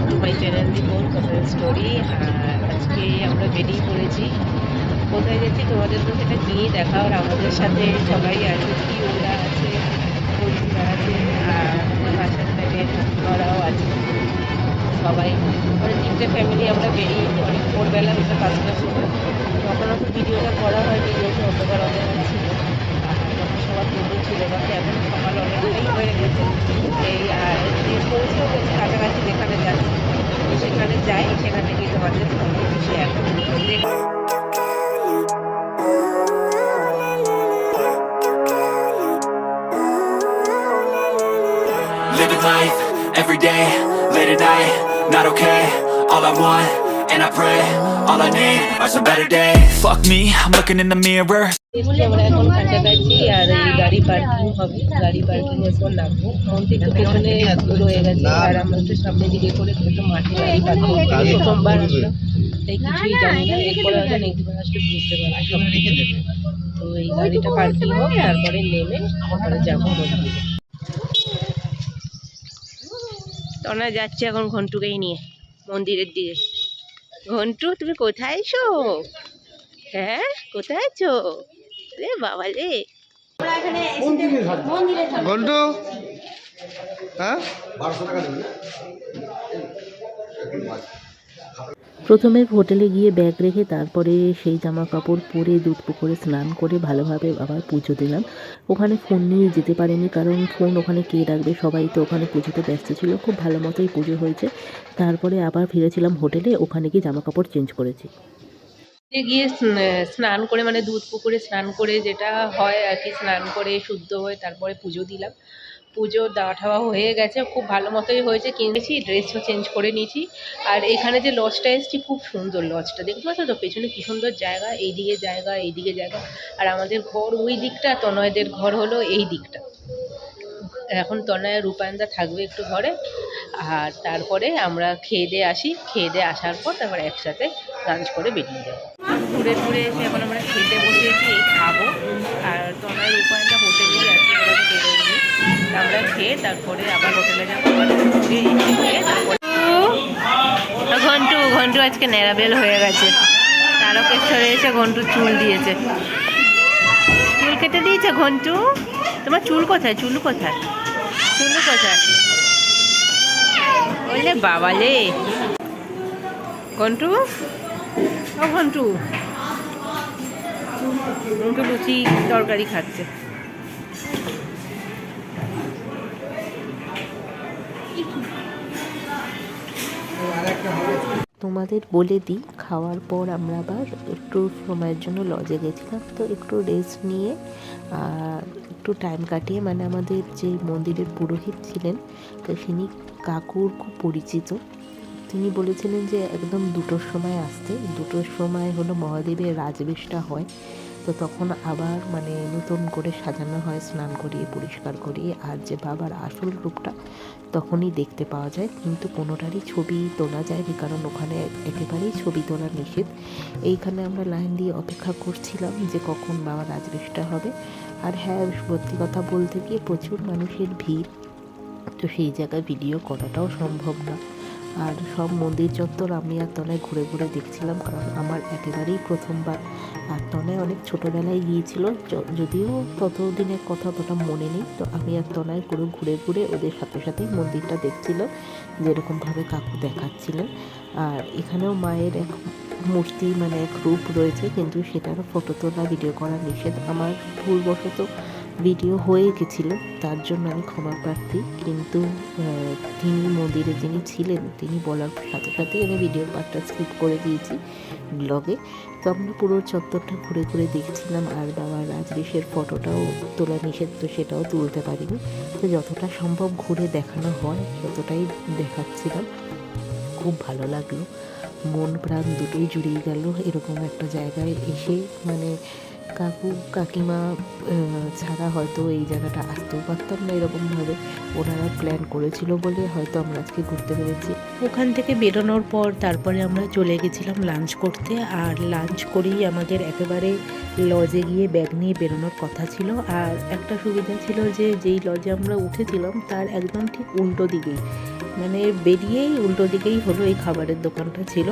Welcome to my channel the কথার story আজকে আমরা বেরিয়ে পড়েছি। কোথায় যাচ্ছি তোমাদের তো সেটা গিয়ে দেখা, আর আমাদের সাথে সবাই আছে, কি ওরা আছে বন্ধুরা আছে, আর বাসার সাথে ওরাও আছে। সবাই। মানে তিনটে ফ্যামিলি আমরা বেরিয়ে অনেক ভোরবেলা হচ্ছে পাঁচটার সময়। তখন তো ভিডিওটা করা হয়নি, যেহেতু অন্ধকার অন্ধকার ছিল। আর তখন সবার ছিল এখন সকাল অনেকটাই হয়ে গেছে। এই, আর যে পৌঁছেও গেছে কাছাকাছি যেখানে যাচ্ছি তো সেখানে যাই সেখানে গিয়ে তোমাদের সঙ্গে শেয়ার করবো দেখ Living life, every day, late at night, not okay All I want, And I pray, all I need are some better days. Fuck me, I'm looking in the mirror. আমরা এখন কাছাকাছি আর এই গাড়ি পার্কিং হবে গাড়ি parking এর পর নামবো মন্দির একটু পেছনে রয়ে গেছে আর আমরা একটু সামনে দিকে করে একটু মাঠে গাড়ি পার্কিং প্রথমবার আসলাম তাই কিছুই জানি না এরপরে হয়তো নেক্সটবার আসলে বুঝতে পারব তো এই গাড়িটা পার্কিং হোক তারপরে নেমে তারপরে যাব মন্দিরে তনা যাচ্ছে এখন ঘন্টুকেই নিয়ে মন্দিরের দিকে। ঘন্টু তুমি কোথায় আছো? হ্যাঁ কোথায় আছো? রে বাবা রে। ঘন্টু? হ্যাঁ? প্রথমে হোটেলে গিয়ে ব্যাগ রেখে তারপরে সেই জামা কাপড় পরে দুধ পুকুরে স্নান করে ভালোভাবে আবার পুজো দিলাম। ওখানে ফোন নিয়ে যেতে পারিনি কারণ ফোন ওখানে কে রাখবে? সবাই তো ওখানে পুজোতে ব্যস্ত ছিল। খুব ভালো মতোই পুজো হয়েছে। তারপরে আবার ফিরেছিলাম হোটেলে। ওখানে গিয়ে জামা কাপড় চেঞ্জ করেছি। গিয়ে স্নান করে মানে দুধ পুকুরে স্নান করে যেটা হয় আর কি, স্নান করে শুদ্ধ হয়ে তারপরে পুজো দিলাম। পুজো দেওয়া ঠাওয়া হয়ে গেছে, খুব ভালো মতোই হয়েছে, কিনেছি ড্রেসও চেঞ্জ করে নিয়েছি। আর এখানে যে লজটা এসেছি, খুব সুন্দর লজটা। দেখতে পাচ্ছ তো, পেছনে কি সুন্দর জায়গা, এইদিকে জায়গা এইদিকে জায়গা। আর আমাদের ঘর ওই দিকটা, তনয়দের ঘর হলো এই দিকটা। এখন তনয় রূপায়ণদা থাকবে একটু ঘরে। আর তারপরে আমরা খেয়ে দিয়ে আসি। খেয়ে দিয়ে আসার পর তারপরে একসাথে লাঞ্চ করে বেরিয়ে যাব ঘুরে ঘুরে এসে এখন আমরা খেতে এই খাব। আর তনয় রূপায়ণদা হোটেলেই আছে খেয়ে তারপরে আবার হোটেলে যাব ঘন্টু ঘন্টু আজকে ন্যাড়াবেল হয়ে গেছে। তারকেশ্বরে এসে ঘন্টু চুল দিয়েছে। চুল কেটে দিয়েছে ঘন্টু? তোমার চুল কোথায়? চুল কোথায়? চুল কোথায়? বললে বাবালে ঘন্টু? ও ঘন্টু। ঘন্টু লুচি তরকারি খাচ্ছে। তোমাদের বলে দিই, খাওয়ার পর আমরা আবার একটু সময়ের জন্য লজে গেছিলাম। তো একটু রেস্ট নিয়ে একটু টাইম কাটিয়ে মানে আমাদের যে মন্দিরের পুরোহিত ছিলেন, তো তিনি কাকুর খুব পরিচিত। তিনি বলেছিলেন যে একদম দুটোর সময় আসতে। দুটোর সময় হলো মহাদেবের রাজবেশটা হয়। তো তখন আবার মানে নতুন করে সাজানো হয়, স্নান করিয়ে, পরিষ্কার করিয়ে। আর যে বাবার আসল রূপটা তখনই দেখতে পাওয়া যায়। কিন্তু কোনোটারই ছবি তোলা যায়নি, কারণ ওখানে একেবারেই ছবি তোলা নিষেধ। এইখানে আমরা লাইন দিয়ে অপেক্ষা করছিলাম যে কখন বাবার রাজবেশটা হবে। আর হ্যাঁ সত্যি কথা বলতে গিয়ে প্রচুর মানুষের ভিড়। তো সেই জায়গায় ভিডিও করাটাও সম্ভব না। আর সব মন্দির চত্বর আমি আর তলায় ঘুরে ঘুরে দেখছিলাম, কারণ আমার একেবারেই প্রথমবার। আর তলায় অনেক ছোটোবেলায় গিয়েছিল যদিও ততদিনের কথা অতটা মনে নেই, তো আমি আর তলায় পুরো ঘুরে ঘুরে ওদের সাথে সাথেই মন্দিরটা দেখছিল, যেরকমভাবে কাকু দেখাচ্ছিলেন। আর এখানেও মায়ের এক মূর্তি মানে এক রূপ রয়েছে, কিন্তু সেটারও ফটো তোলা, ভিডিও করা নিষেধ আমার ভুলবশত ভিডিও হয়ে গেছিল, তার জন্য আমি ক্ষমা প্রার্থী। কিন্তু তিনি মন্দিরে যিনি ছিলেন, তিনি বলার সাথে সাথেই আমি ভিডিওর পার্টটা স্কিপ করে দিয়েছি ব্লগে তো আমরা পুরো চত্বরটা ঘুরে ঘুরে দেখছিলাম আর বাবা রাজবেশের ফটোটাও তোলা নিষেধ, তো সেটাও তুলতে পারিনি। তো যতটা সম্ভব ঘুরে দেখানো হয়, ততটাই দেখাচ্ছিলাম। খুব ভালো লাগল। মন প্রাণ দুটোই জুড়িয়ে গেল, এরকম একটা জায়গায় এসে মানে কাকু, কাকিমা ছাড়া হয়তো এই জায়গাটা আসতেও পারতাম না এরকমভাবে। ওনারা প্ল্যান করেছিল বলে হয়তো আমরা আজকে ঘুরতে পেরেছি। ওখান থেকে বেরোনোর পর তারপরে আমরা চলে গেছিলাম লাঞ্চ করতে। আর লাঞ্চ করেই আমাদের একেবারে লজে গিয়ে ব্যাগ নিয়ে বেরোনোর কথা ছিল। আর একটা সুবিধা ছিল যে, যেই লজে আমরা উঠেছিলাম, তার একদম ঠিক উল্টো দিকেই। মানে বেরিয়েই উল্টো দিকেই হলো এই খাবারের দোকানটা ছিল।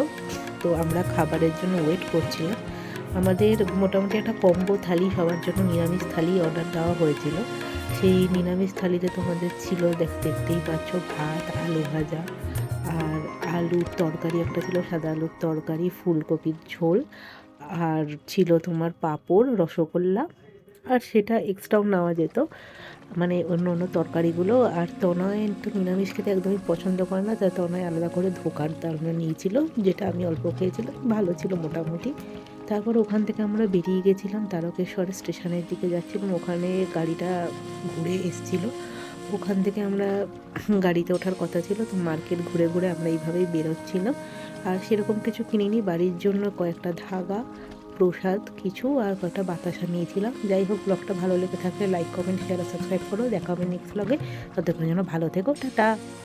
তো আমরা খাবারের জন্য ওয়েট করছিলাম। আমাদের মোটামুটি একটা কম্বো থালি সবার জন্য নিরামিষ থালি অর্ডার দেওয়া হয়েছিল। সেই নিরামিষ থালিতে তোমাদের ছিল দেখ, দেখতেই পাচ্ছ ভাত, আলু ভাজা আর আলুর তরকারি একটা ছিল, সাদা আলুর তরকারি, ফুলকপির ঝোল আর ছিল তোমার পাঁপড়, রসগোল্লা আর সেটা এক্সট্রাও নেওয়া যেত। মানে অন্য অন্য তরকারিগুলো আর তনয় তো নিরামিষ খেতে একদমই পছন্দ করে না তাই তনয় আলাদা করে ধোকার দারুণ নিয়েছিল, যেটা আমি অল্প খেয়েছিলাম, ভালো ছিল মোটামুটি। তারপর ওখান থেকে আমরা বেরিয়ে গেছিলাম তারকেশ্বর স্টেশনের দিকে যাচ্ছিলাম ওখানে গাড়িটা ঘুরে এসছিল। ওখান থেকে আমরা গাড়িতে ওঠার কথা ছিল, তো মার্কেট ঘুরে ঘুরে আমরা এইভাবেই বেরোচ্ছিলাম। আর সেরকম কিছু কিনিনি, বাড়ির জন্য কয়েকটা ধাগা, প্রসাদ, কিছু আর কয়েকটা বাতাসা নিয়েছিলাম যাই হোক ব্লগটা ভালো লেগে থাকলে লাইক কমেন্ট শেয়ার সাবস্ক্রাইব করো। দেখা হবে নেক্সট ব্লগে ততক্ষণ যেন ভালো থেকো, টাটা।